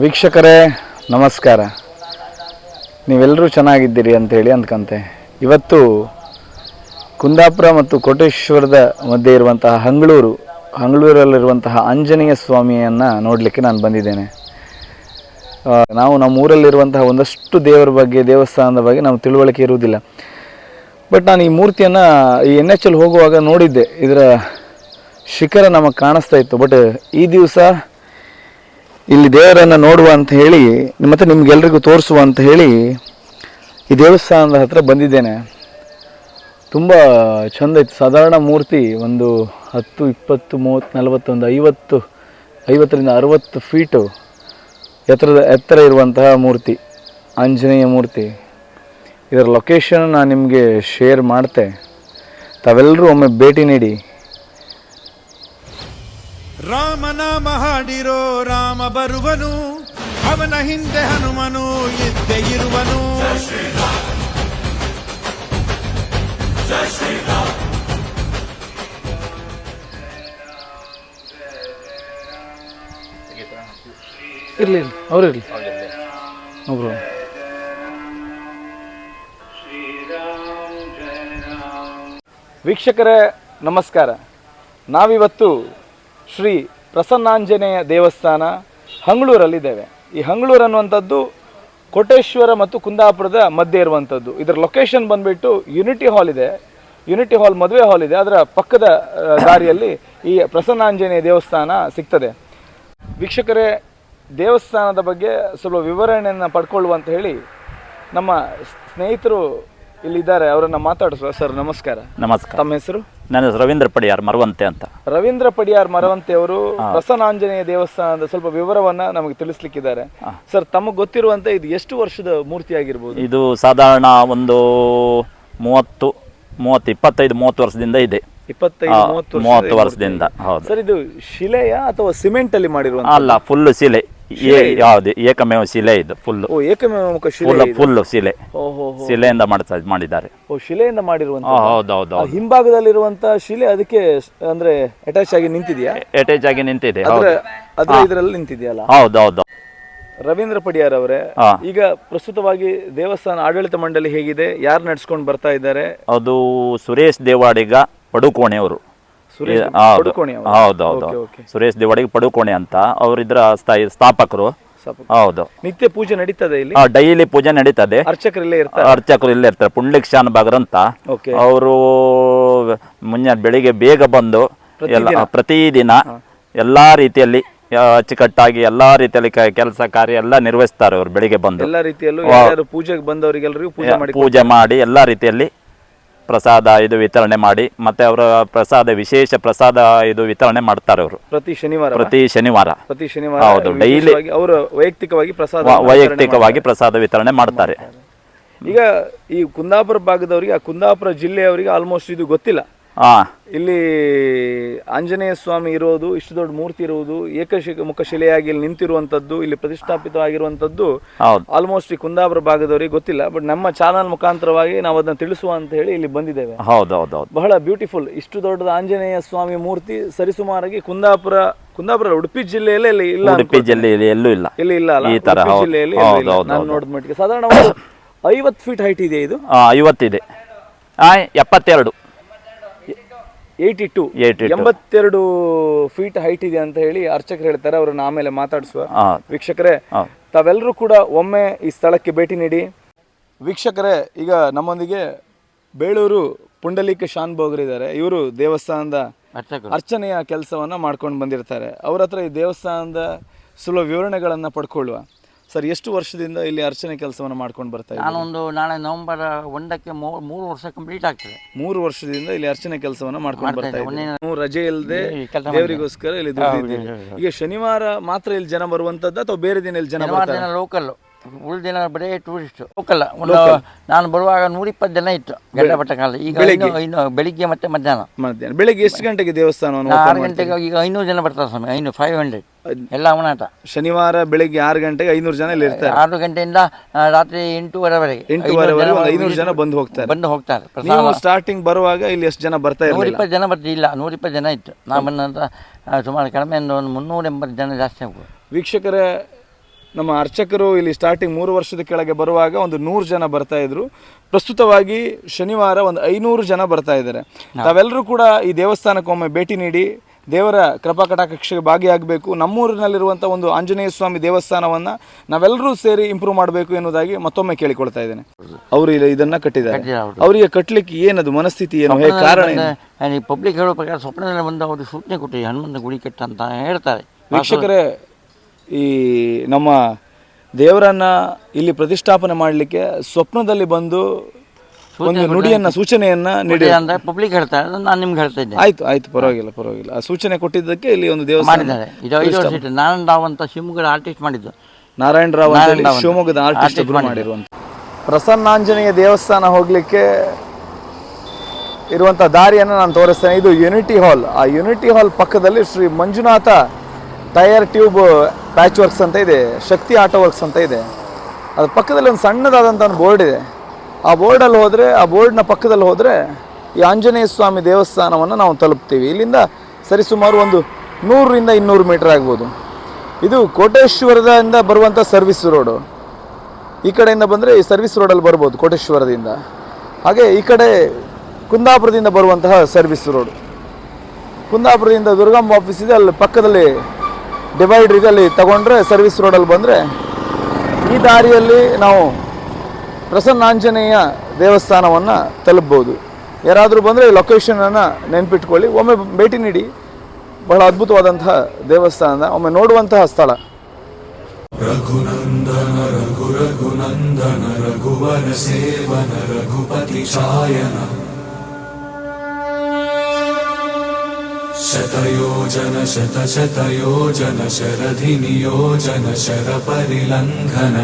ವೀಕ್ಷಕರೇ, ನಮಸ್ಕಾರ. ನೀವೆಲ್ಲರೂ ಚೆನ್ನಾಗಿದ್ದೀರಿ ಅಂತೇಳಿ ಅಂದ್ಕಂತೆ. ಇವತ್ತು ಕುಂದಾಪುರ ಮತ್ತು ಕೋಟೇಶ್ವರದ ಮಧ್ಯೆ ಇರುವಂತಹ ಹಂಗಳೂರು, ಹಂಗಳೂರಲ್ಲಿರುವಂತಹ ಆಂಜನೇಯ ಸ್ವಾಮಿಯನ್ನು ನೋಡಲಿಕ್ಕೆ ನಾನು ಬಂದಿದ್ದೇನೆ. ನಾವು ನಮ್ಮ ಊರಲ್ಲಿರುವಂತಹ ಒಂದಷ್ಟು ದೇವರ ಬಗ್ಗೆ, ದೇವಸ್ಥಾನದ ಬಗ್ಗೆ ನಾವು ತಿಳುವಳಿಕೆ ಇರುವುದಿಲ್ಲ. ಬಟ್ ನಾನು ಈ ಮೂರ್ತಿಯನ್ನು ಈ ಎನ್ ಎಚ್ ಹೋಗುವಾಗ ನೋಡಿದ್ದೆ. ಇದರ ಶಿಖರ ನಮಗೆ ಕಾಣಿಸ್ತಾ ಇತ್ತು. ಬಟ್ ಈ ದಿವಸ ಇಲ್ಲಿ ದೇವರನ್ನು ನೋಡುವ ಅಂತ ಹೇಳಿ ಮತ್ತು ನಿಮ್ಗೆಲ್ರಿಗೂ ತೋರಿಸುವ ಅಂತ ಹೇಳಿ ಈ ದೇವಸ್ಥಾನದ ಹತ್ರ ಬಂದಿದ್ದೇನೆ. ತುಂಬ ಚಂದ ಇತ್ತು. ಸಾಧಾರಣ ಮೂರ್ತಿ ಒಂದು ಹತ್ತು, ಇಪ್ಪತ್ತು, ಮೂವತ್ತು, ನಲವತ್ತೊಂದು, ಐವತ್ತು, ಐವತ್ತರಿಂದ ಅರವತ್ತು ಫೀಟು ಎತ್ತರದ ಎತ್ತರ ಇರುವಂತಹ ಮೂರ್ತಿ, ಆಂಜನೇಯ ಮೂರ್ತಿ. ಇದರ ಲೊಕೇಶನ್ ನಾನು ನಿಮಗೆ ಶೇರ್ ಮಾಡ್ತೆ. ತಾವೆಲ್ಲರೂ ಒಮ್ಮೆ ಭೇಟಿ ನೀಡಿ. ರಾಮನಾಮ ಹಾಡಿರೋ ರಾಮ ಬರುವನು ಅವನ ಹಿಂದೆ ಹನುಮನು ಇದ್ದೇ ಇರುವನು. ಇರಲಿ. ಅವ್ರು ಇರಲಿ. ಒಬ್ರು. ವೀಕ್ಷಕರೇ ನಮಸ್ಕಾರ. ನಾವಿವತ್ತು ಶ್ರೀ ಪ್ರಸನ್ನಾಂಜನೇಯ ದೇವಸ್ಥಾನ ಹಂಗಳೂರಲ್ಲಿದ್ದೇವೆ. ಈ ಹಂಗಳೂರು ಅನ್ನುವಂಥದ್ದು ಕೋಟೇಶ್ವರ ಮತ್ತು ಕುಂದಾಪುರದ ಮಧ್ಯೆ ಇರುವಂಥದ್ದು. ಇದರ ಲೊಕೇಶನ್ ಬಂದುಬಿಟ್ಟು ಯುನಿಟಿ ಹಾಲ್ ಇದೆ. ಯುನಿಟಿ ಹಾಲ್ ಮದುವೆ ಹಾಲ್ ಇದೆ. ಅದರ ಪಕ್ಕದ ದಾರಿಯಲ್ಲಿ ಈ ಪ್ರಸನ್ನಾಂಜನೇಯ ದೇವಸ್ಥಾನ ಸಿಗ್ತದೆ. ವೀಕ್ಷಕರೇ ದೇವಸ್ಥಾನದ ಬಗ್ಗೆ ಸ್ವಲ್ಪ ವಿವರಣೆಯನ್ನು ಪಡ್ಕೊಳ್ಳುವಂತ ಹೇಳಿ ನಮ್ಮ ಸ್ನೇಹಿತರು ಇಲ್ಲಿದ್ದಾರೆ. ಅವರನ್ನು ಮಾತಾಡಿಸುವ ಸರ್ ನಮಸ್ಕಾರ. ನಮಸ್ಕಾರ. ತಮ್ಮ ಹೆಸರು? ನನ್ನ ಹೆಸರು ರವೀಂದ್ರ ಪಡಿಯಾರ್ ಮರವಂತೆ ಅಂತ. ರವೀಂದ್ರ ಪಡಿಯಾರ್ ಮರವಂತೆ ಅವರು ಪ್ರಸನ್ನಾಂಜನೇಯ ದೇವಸ್ಥಾನದ ಸ್ವಲ್ಪ ವಿವರವನ್ನ ನಮಗೆ ತಿಳಿಸ್ಲಿಕ್ಕಿದ್ದಾರೆ. ಸರ್ ತಮಗೆ ಗೊತ್ತಿರುವಂತೆ ಇದು ಎಷ್ಟು ವರ್ಷದ ಮೂರ್ತಿ ಆಗಿರ್ಬೋದು ಇದು ಸಾಧಾರಣ ಒಂದು ಮೂವತ್ತು ಮೂವತ್ತು ಇಪ್ಪತ್ತೈದು ಮೂವತ್ತು ವರ್ಷದಿಂದ ಇದೆ. ಇಪ್ಪತ್ತೈದು ಮೂವತ್ತು ವರ್ಷದ ಮೂವತ್ತು ವರ್ಷದಿಂದ ಹೌದು. ಸರ್ ಇದು ಶಿಲೆಯ ಅಥವಾ ಸಿಮೆಂಟ್ ಅಲ್ಲಿ ಮಾಡಿರುವ ಅಲ್ಲ ಫುಲ್ ಶಿಲೆ. ಯಾವ್ದು? ಏಕಮೇವ ಶಿಲೆ ಇದು ಫುಲ್ ಓ ಏಕಮೇವಕ ಶಿಲೆ ಫುಲ್ ಇದು. ಫುಲ್ ಶಿಲೆ. ಓ ಹೋ ಹೋ. ಶಿಲೆಯಿಂದ ಮಾಡ್ತಾ ಮಾಡಿದ್ದಾರೆ. ಓ ಶಿಲೆಯಿಂದ ಮಾಡಿರುವಂತ ಹೌದು ಹಿಂಭಾಗದಲ್ಲಿರುವಂತ ಶಿಲೆ ಅದಕ್ಕೆ ಅಂದ್ರೆ ಅಟ್ಯಾಚ್ ಆಗಿ ನಿಂತಿದೆಯಾ? ಅಟ್ಯಾಚ್ ಆಗಿ ನಿಂತಿದೆ ಅದ್ರ ಹೌದು. ಅದ್ರ ಇದರಲ್ಲಿ ನಿಂತಿದೆಯಲ್ಲ ಹೌದೌದು. ಹೌದು ರವೀಂದ್ರ ಪಡಿಯಾರ್ ಅವರೇ. ಈಗ ಪ್ರಸ್ತುತವಾಗಿ ದೇವಸ್ಥಾನ ಆಡಳಿತ ಮಂಡಳಿ ಹೇಗಿದೆ? ಯಾರು ನಡ್ಸ್ಕೊಂಡು ಬರ್ತಾ ಇದ್ದಾರೆ? ಅದು ಸುರೇಶ್ ದೇವಾಡಿಗ ಪಡುಕೋಣೆಯವರು. ಹೌದು. ಪಡುಕೋಣೆ ಹೌದು ಹೌದು. Okay, okay. ಸುರೇಶ್ ದಿವಾಡಿಗೆ ಪಡುಕೋಣೆ ಅಂತ ಅವರಿದ್ರ ಸ್ಥಾಯಿ ಸ್ಥಾಪಕರು. ಹೌದು. ನಿತ್ಯ ಪೂಜೆ ನಡೀತದೆ ಇಲ್ಲಿ? ಡೈಲಿ ಪೂಜೆ ನಡೀತದೆ. ಅರ್ಚಕರಲ್ಲೇ ಇರ್ತಾರೆ. ಅರ್ಚಕರು ಇಲ್ಲೇ ಇರ್ತಾರೆ. ಪುಂಡ್ಲಿಕ್ ಶಾನ್ ಬಾಗರ್ ಅಂತ. ಅವರು ಮುಂಜಾನೆ ಬೆಳಿಗ್ಗೆ ಬೇಗ ಬಂದು ಎಲ್ಲ ಪ್ರತಿದಿನ ಎಲ್ಲಾ ರೀತಿಯಲ್ಲಿ ಅಚ್ಚುಕಟ್ಟಾಗಿ ಎಲ್ಲಾ ರೀತಿಯಲ್ಲಿ ಕೆಲಸ ಕಾರ್ಯ ಎಲ್ಲ ನಿರ್ವಹಿಸ್ತಾರೆ ಅವರು ಬೆಳಿಗ್ಗೆ ಬಂದು. ಎಲ್ಲಾ ರೀತಿಯಲ್ಲೂ ಪೂಜೆಗೆ ಬಂದವರಿಗೆಲ್ಲರಿಗೂ ಪೂಜೆ ಮಾಡಿ ಎಲ್ಲಾ ರೀತಿಯಲ್ಲಿ ಪ್ರಸಾದ ಇದು ವಿತರಣೆ ಮಾಡಿ ಮತ್ತೆ ಅವರ ಪ್ರಸಾದ ವಿಶೇಷ ಪ್ರಸಾದ ಇದು ವಿತರಣೆ ಮಾಡ್ತಾರೆ ಅವರು. ಪ್ರತಿ ಶನಿವಾರ ಪ್ರತಿ ಶನಿವಾರ. ಪ್ರತಿ ಶನಿವಾರ ಹೌದು, ಡೈಲಿ ಅವರು ವೈಯಕ್ತಿಕವಾಗಿ ಪ್ರಸಾದ ವೈಯಕ್ತಿಕವಾಗಿ ಪ್ರಸಾದ ವಿತರಣೆ ಮಾಡ್ತಾರೆ. ಈಗ ಈ ಕುಂದಾಪುರ ಭಾಗದವರಿಗೆ ಆ ಕುಂದಾಪುರ ಜಿಲ್ಲೆಯವರಿಗೆ ಆಲ್ಮೋಸ್ಟ್ ಇದು ಗೊತ್ತಿಲ್ಲ. ಇಲ್ಲಿ ಆಂಜನೇಯ ಸ್ವಾಮಿ ಇರೋದು ಇಷ್ಟು ದೊಡ್ಡ ಮೂರ್ತಿ ಇರುವುದು ಏಕಶಿ ಮುಖ ಶಿಲೆಯಾಗಿ ಇಲ್ಲಿ ನಿಂತಿರುವಂತದ್ದು ಇಲ್ಲಿ ಪ್ರತಿಷ್ಠಾಪಿತವಾಗಿರುವಂತದ್ದು ಆಲ್ಮೋಸ್ಟ್ ಈ ಕುಂದಾಪುರ ಭಾಗದವರಿಗೆ ಗೊತ್ತಿಲ್ಲ ಬಟ್ ನಮ್ಮ ಚಾನಲ್ ಮುಖಾಂತರವಾಗಿ ನಾವು ಅದನ್ನ ತಿಳಿಸುವ ಅಂತ ಹೇಳಿ ಇಲ್ಲಿ ಬಂದಿದ್ದೇವೆ. ಹೌದು ಹೌದು ಹೌದು ಬಹಳ ಬ್ಯೂಟಿಫುಲ್ ಇಷ್ಟು ದೊಡ್ಡದ ಆಂಜನೇಯ ಸ್ವಾಮಿ ಮೂರ್ತಿ ಸರಿಸುಮಾರಾಗಿ ಕುಂದಾಪುರ ಕುಂದಾಪುರ ಉಡುಪಿ ಜಿಲ್ಲೆಯಲ್ಲೇ ಇಲ್ಲಿ ಇಲ್ಲ ಉಡುಪಿ ಜಿಲ್ಲೆಯಲ್ಲಿ ಎಲ್ಲೂ ಇಲ್ಲ. ಇಲ್ಲಿ ಇಲ್ಲ ಈ ತರ ಜಿಲ್ಲೆಯಲ್ಲಿ ನಾನು ನೋಡಿದ ಮಟ್ಟಿಗೆ ಸಾಧಾರಣ ಐವತ್ತು ಫೀಟ್ ಹೈಟ್ ಇದೆ? ಇದು. ಐವತ್ತಿದೆ ಎಪ್ಪತ್ತೆರಡು. Eighty two 82. ಎಂಬತ್ತೆರಡು ಫೀಟ್ ಹೈಟ್ ಇದೆ ಅಂತ ಹೇಳಿ ಅರ್ಚಕರು ಹೇಳ್ತಾರೆ ಅವ್ರನ್ನ ಆಮೇಲೆ ಮಾತಾಡಿಸುವ. ವೀಕ್ಷಕರೇ. ತಾವೆಲ್ಲರೂ ಕೂಡ ಒಮ್ಮೆ ಈ ಸ್ಥಳಕ್ಕೆ ಭೇಟಿ ನೀಡಿ. ವೀಕ್ಷಕರೇ ಈಗ ನಮ್ಮೊಂದಿಗೆ ಬೇಳೂರು ಪುಂಡಲೀಕ ಶಾನ್ ಇದ್ದಾರೆ. ಇವರು ದೇವಸ್ಥಾನದ ಅರ್ಚನೆಯ ಕೆಲಸವನ್ನ ಮಾಡ್ಕೊಂಡು ಬಂದಿರ್ತಾರೆ. ಅವ್ರ ಹತ್ರ ಈ ದೇವಸ್ಥಾನದ ಸುಲಭ ವಿವರಣೆಗಳನ್ನ ಪಡ್ಕೊಳ್ಳುವ. ಸರ್ ಎಷ್ಟು ವರ್ಷದಿಂದ ಇಲ್ಲಿ ಅರ್ಚನೆ ಕೆಲಸವನ್ನು ಮಾಡ್ಕೊಂಡು ಬರ್ತಾ ಇದ್ದಾರೆ? ನಾನೊಂದು ನಾಳೆ ನವೆಂಬರ್ ಒಂದಕ್ಕೆ ಮೂ- ಮೂರು ವರ್ಷ ಕಂಪ್ಲೀಟ್ ಆಗ್ತದೆ. ಮೂರು ವರ್ಷದಿಂದ ಇಲ್ಲಿ ಅರ್ಚನೆ ಕೆಲಸವನ್ನು ಮಾಡ್ಕೊಂಡು ಬರ್ತಾ ಇದ್ದೀನಿ ನೀವು ರಜೆ ಇಲ್ಲದೆ ದೇವರಿಗೋಸ್ಕರ ಇಲ್ಲಿ ದುಡಿದಿದ್ದೀರಿ ಈಗ ಶನಿವಾರ ಮಾತ್ರ ಇಲ್ಲಿ ಜನ ಬರುವಂತದ್ದು ಅಥವಾ ಬೇರೆ ದಿನ ಇಲ್ಲಿ ಜನ ಬರ್ತಾರೆ? ದಿನ ಉಳಿದ ದಿನ ಬರೀ ಟೂರಿಸ್ಟ್ ಲೋಕಲ್ ಒಂದು ನಾನು ಬರುವಾಗ ನೂರಿಪ್ಪತ್ತು ಜನ ಇತ್ತು ಗಡ್ಡಪಟ್ಟ ಕಾಲ. ಈಗ ಇನ್ನು ಇನ್ನು ಬೆಳಿಗ್ಗೆ ಮತ್ತೆ ಮಧ್ಯಾಹ್ನ. ಮಧ್ಯಾಹ್ನ. ಬೆಳಿಗ್ಗೆ ಎಷ್ಟು ಗಂಟೆಗೆ ದೇವಸ್ಥಾನ ಆರು ಗಂಟೆಗೆ ಈಗ ಐನೂರು ಜನ ಬರ್ತಾರೆ ಸ್ವಾಮಿ ಐನೂರು ಫೈವ್ ಹಂಡ್ರೆಡ್ ಎಲ್ಲ ಅವನಾಟ ಶನಿವಾರ ಬೆಳಿಗ್ಗೆ ಆರು ಗಂಟೆಗೆ ಐನೂರು ಜನ ಇಲ್ಲಿ ಇರ್ತಾರೆ. ಆರು ಗಂಟೆಯಿಂದ ರಾತ್ರಿ ಎಂಟೂವರೆವರೆಗೆ ಎಂಟೂವರೆವರೆಗೆ ಐನೂರು ಜನ ಬಂದು ಹೋಗ್ತಾರೆ. ಬಂದು ಹೋಗ್ತಾರೆ. ನೀವು ಸ್ಟಾರ್ಟಿಂಗ್ ಬರುವಾಗ ಇಲ್ಲಿ ಎಷ್ಟು ಜನ ಬರ್ತಾ ಇರಲಿಲ್ಲ? ನೂರಿಪ್ಪತ್ತು ಜನ ಬರ್ತಿಲ್ಲ ನೂರಿಪ್ಪತ್ತು ಜನ ಇತ್ತು. ನಾ ಬಂದ ಸುಮಾರು ಕಡಿಮೆ ಒಂದು ಮುನ್ನೂರ ಎಂಬತ್ತು ಜನ ಜಾಸ್ತಿ ಆಗ್ಬೋದು. ವೀಕ್ಷಕರೇ ನಮ್ಮ ಅರ್ಚಕರು ಇಲ್ಲಿ ಸ್ಟಾರ್ಟಿಂಗ್ ಮೂರು ವರ್ಷದ ಕೆಳಗೆ ಬರುವಾಗ ಒಂದು ನೂರು ಜನ ಬರ್ತಾ ಇದ್ರು. ಪ್ರಸ್ತುತವಾಗಿ ಶನಿವಾರ ಒಂದು ಐನೂರು ಜನ ಬರ್ತಾ ಇದ್ದಾರೆ. ತಾವೆಲ್ಲರೂ ಕೂಡ ಈ ದೇವಸ್ಥಾನಕ್ಕೆ ಒಮ್ಮೆ ಭೇಟಿ ನೀಡಿ ದೇವರ ಕೃಪಾ ಕಟಾಕ್ಷಕ್ಕೆ ಭಾಗಿಯಾಗಬೇಕು. ನಮ್ಮೂರಿನಲ್ಲಿರುವಂಥ ಒಂದು ಆಂಜನೇಯ ಸ್ವಾಮಿ ದೇವಸ್ಥಾನವನ್ನು ನಾವೆಲ್ಲರೂ ಸೇರಿ ಇಂಪ್ರೂವ್ ಮಾಡಬೇಕು ಎನ್ನುವುದಾಗಿ ಮತ್ತೊಮ್ಮೆ ಕೇಳಿಕೊಳ್ತಾ ಇದ್ದೇನೆ. ಅವರು ಇಲ್ಲಿ ಇದನ್ನ ಕಟ್ಟಿದ್ದಾರೆ. ಕಟ್ಟಿದ್ದಾರೆ ಅವರು. ಅವರಿಗೆ ಕಟ್ಟಲಿಕ್ಕೆ ಏನದು ಮನಸ್ಥಿತಿ ಏನು? ಹೇಗೆ ಕಾರಣ? ಪಬ್ಲಿಕ್ ಹೇಳೋ ಪ್ರಕಾರ ಸ್ವಪ್ನದಲ್ಲಿ ಬಂದು ಅವರು ಸೂಚನೆ ಕೊಟ್ಟಿದ್ದಾರೆ ಹನುಮಂತ ಗುಡಿ ಕಟ್ಟ ಅಂತ ಹೇಳ್ತಾರೆ. ವೀಕ್ಷಕರೇ ಈ ನಮ್ಮ ದೇವರನ್ನ ಇಲ್ಲಿ ಪ್ರತಿಷ್ಠಾಪನೆ ಮಾಡಲಿಕ್ಕೆ ಸ್ವಪ್ನದಲ್ಲಿ ಬಂದು ಒಂದು ನುಡಿಯನ್ನ ಸೂಚನೆಯನ್ನ ನೀಡಿ ಅಂದ್ರೆ ಪಬ್ಲಿಕ್ ಹೇಳ್ತಾರೆ ನಾನು ನಿಮ್ಗೆ ಹೇಳ್ತಾ ಇದ್ದೆ ಆಯ್ತು ಆಯ್ತು ಪರವಾಗಿಲ್ಲ ಪರವಾಗಿಲ್ಲ. ಆ ಸೂಚನೆ ಕೊಟ್ಟಿದ್ದಕ್ಕೆ ಇಲ್ಲಿ ಒಂದು ದೇವಸ್ಥಾನ ಮಾಡಿದ್ದಾರೆ. ಇದು ಐದು ವರ್ಷ ಇಟ್ಟು ನಾರಾಯಣ ರಾವ್ ಅಂತ ಶಿವಮೊಗ್ಗದ ಆರ್ಟಿಸ್ಟ್ ಮಾಡಿದ್ದು. ನಾರಾಯಣ ರಾವ್. ಶಿವಮೊಗ್ಗದ ಆರ್ಟಿಸ್ಟ್. ಪ್ರಸನ್ನಾಂಜನೇಯ ದೇವಸ್ಥಾನ ಹೋಗ್ಲಿಕ್ಕೆ ಇರುವಂತ ದಾರಿಯನ್ನು ನಾನು ತೋರಿಸ್ತೇನೆ. ಇದು ಯುನಿಟಿ ಹಾಲ್ ಆ ಯುನಿಟಿ ಹಾಲ್ ಪಕ್ಕದಲ್ಲಿ Shri Manjunatha tyre tube patch works ಅಂತ ಇದೆ, ಶಕ್ತಿ ಆಟೋ ವರ್ಕ್ಸ್ ಅಂತ ಇದೆ. ಅದ್ರ ಪಕ್ಕದಲ್ಲಿ ಒಂದು ಸಣ್ಣದಾದಂಥ ಒಂದು ಬೋರ್ಡ್ ಇದೆ. ಆ ಬೋರ್ಡಲ್ಲಿ ಹೋದರೆ, ಆ ಬೋರ್ಡ್ನ ಪಕ್ಕದಲ್ಲಿ ಹೋದರೆ ಈ ಆಂಜನೇಯ ಸ್ವಾಮಿ ದೇವಸ್ಥಾನವನ್ನು ನಾವು ತಲುಪ್ತೀವಿ. ಇಲ್ಲಿಂದ ಸರಿಸುಮಾರು ಒಂದು ನೂರರಿಂದ ಇನ್ನೂರು ಮೀಟರ್ ಆಗ್ಬೋದು. ಇದು ಕೋಟೇಶ್ವರದಿಂದ ಬರುವಂಥ ಸರ್ವಿಸ್ ರೋಡು. ಈ ಕಡೆಯಿಂದ ಬಂದರೆ ಈ ಸರ್ವಿಸ್ ರೋಡಲ್ಲಿ ಬರ್ಬೋದು, ಕೋಟೇಶ್ವರದಿಂದ. ಹಾಗೆ ಈ ಕಡೆ ಕುಂದಾಪುರದಿಂದ ಬರುವಂತಹ ಸರ್ವಿಸ್ ರೋಡು. ಕುಂದಾಪುರದಿಂದ ದುರ್ಗಮ್ಮ ಆಫೀಸ್ ಇದೆ, ಅಲ್ಲಿ ಪಕ್ಕದಲ್ಲಿ ಡಿವೈಡ್ರಿಗಲ್ಲಿ ತಗೊಂಡ್ರೆ ಸರ್ವಿಸ್ ರೋಡಲ್ಲಿ ಬಂದರೆ ಈ ದಾರಿಯಲ್ಲಿ ನಾವು ಪ್ರಸನ್ನಾಂಜನೇಯ ದೇವಸ್ಥಾನವನ್ನು ತಲುಪ್ಬೋದು. ಯಾರಾದರೂ ಬಂದರೆ ಈ ಲೊಕೇಶನನ್ನು ನೆನ್ಪಿಟ್ಕೊಳ್ಳಿ. ಒಮ್ಮೆ ಭೇಟಿ ನೀಡಿ. ಬಹಳ ಅದ್ಭುತವಾದಂತಹ ದೇವಸ್ಥಾನದ ಒಮ್ಮೆ ನೋಡುವಂತಹ ಸ್ಥಳ. ರಘುನಂದನ, ರಘು, ರಘುನಂದನ ರಘುವರ ಸೇವನ, ರಘುಪತಿ ಛಾಯನ शतयोजन शतशतयोजन शरधि नियोजन शरपरिलङ्घन